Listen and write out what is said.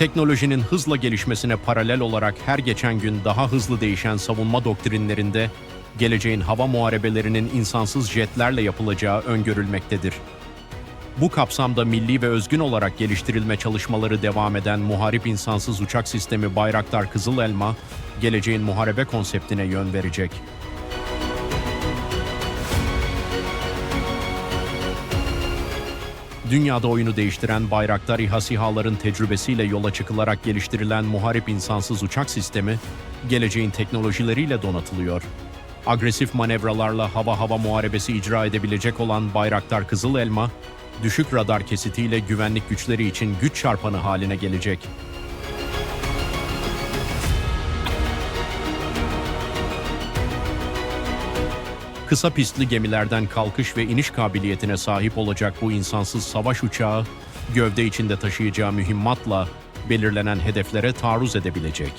Teknolojinin hızla gelişmesine paralel olarak her geçen gün daha hızlı değişen savunma doktrinlerinde geleceğin hava muharebelerinin insansız jetlerle yapılacağı öngörülmektedir. Bu kapsamda milli ve özgün olarak geliştirilme çalışmaları devam eden muharip insansız uçak sistemi Bayraktar Kızıl Elma, geleceğin muharebe konseptine yön verecek. Dünyada oyunu değiştiren Bayraktar İHA SİHA'ların tecrübesiyle yola çıkılarak geliştirilen muharip insansız uçak sistemi, geleceğin teknolojileriyle donatılıyor. Agresif manevralarla hava-hava muharebesi icra edebilecek olan Bayraktar Kızıl Elma, düşük radar kesitiyle güvenlik güçleri için güç çarpanı haline gelecek. Kısa pistli gemilerden kalkış ve iniş kabiliyetine sahip olacak bu insansız savaş uçağı, gövde içinde taşıyacağı mühimmatla belirlenen hedeflere taarruz edebilecek.